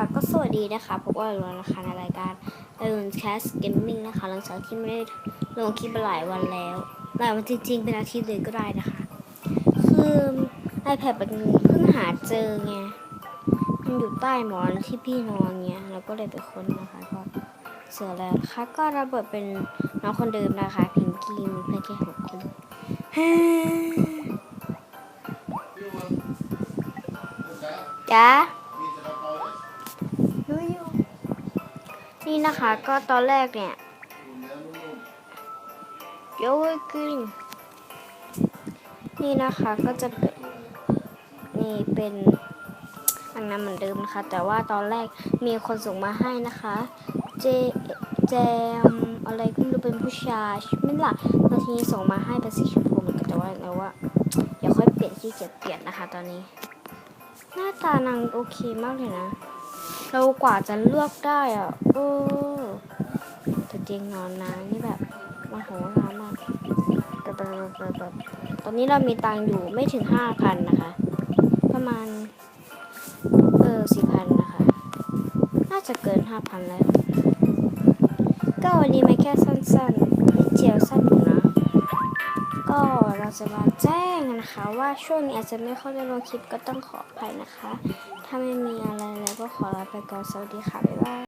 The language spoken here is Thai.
ค่ะก็สวัสดีนะคะพบกับเรานะคะในรายการ i r o n Cast Gaming นะคะ หลังจากที่ไม่ได้ลงคลิปหลายวันแล้วหลายวันจริงๆ เป็นอาทิตย์เลยก็ได้นะคะ คือ iPad มันเพิ่งหาเจอไง มันอยู่ใต้หมอนที่พี่นอนเงี้ยเราก็เลยไปค้นนะคะก็เสือแล้วนะคะก็ระเบิดเป็นน้องคนเดิมนะคะพิงกี้มีเพื่อนแค่หกคนจ้า นี่นะคะก็ตอนแรกเนี่ยโยอะเกินนี่นะคะก็จะเป็นนี่เป็นอันนั้นเหมือนเดิมนะคะ แต่ว่าตอนแรกมีคนส่งมาให้นะคะ เจแจมอะไรก็ไม่รู้เป็นผู้ชายไม่ล่ะแล้วทีนี้ส่งมาให้เป็นสีชมพูเหมือนกันแต่ว่าแล้วว่าเดี๋ยวค่อยเปลี่ยนที่เกียจเปลี่ยนนะคะ ตอนนี้ หน้าตานางโอเคมากเลยนะ เรากว่าจะเลือกได้อะเออแต่เตียงนอนนางนี่แบบมโหฬารมากแบบแบบตอนนี้เรามีตังอยู่ไม่ถึงห้าพันนะคะ ประมาณ เออสี่พันนะคะ น่าจะเกินห้าพันแล้ว ก็วันนี้ม่แค่สั้นๆ เราจะมาแจ้งนะคะว่าช่วงนี้อาจจะไม่ค่อยได้ลงคลิปก็ต้องขออภัยนะคะ ถ้าไม่มีอะไรแล้วก็ขอลาไปก่อนสวัสดีค่ะ บ๊ายบาย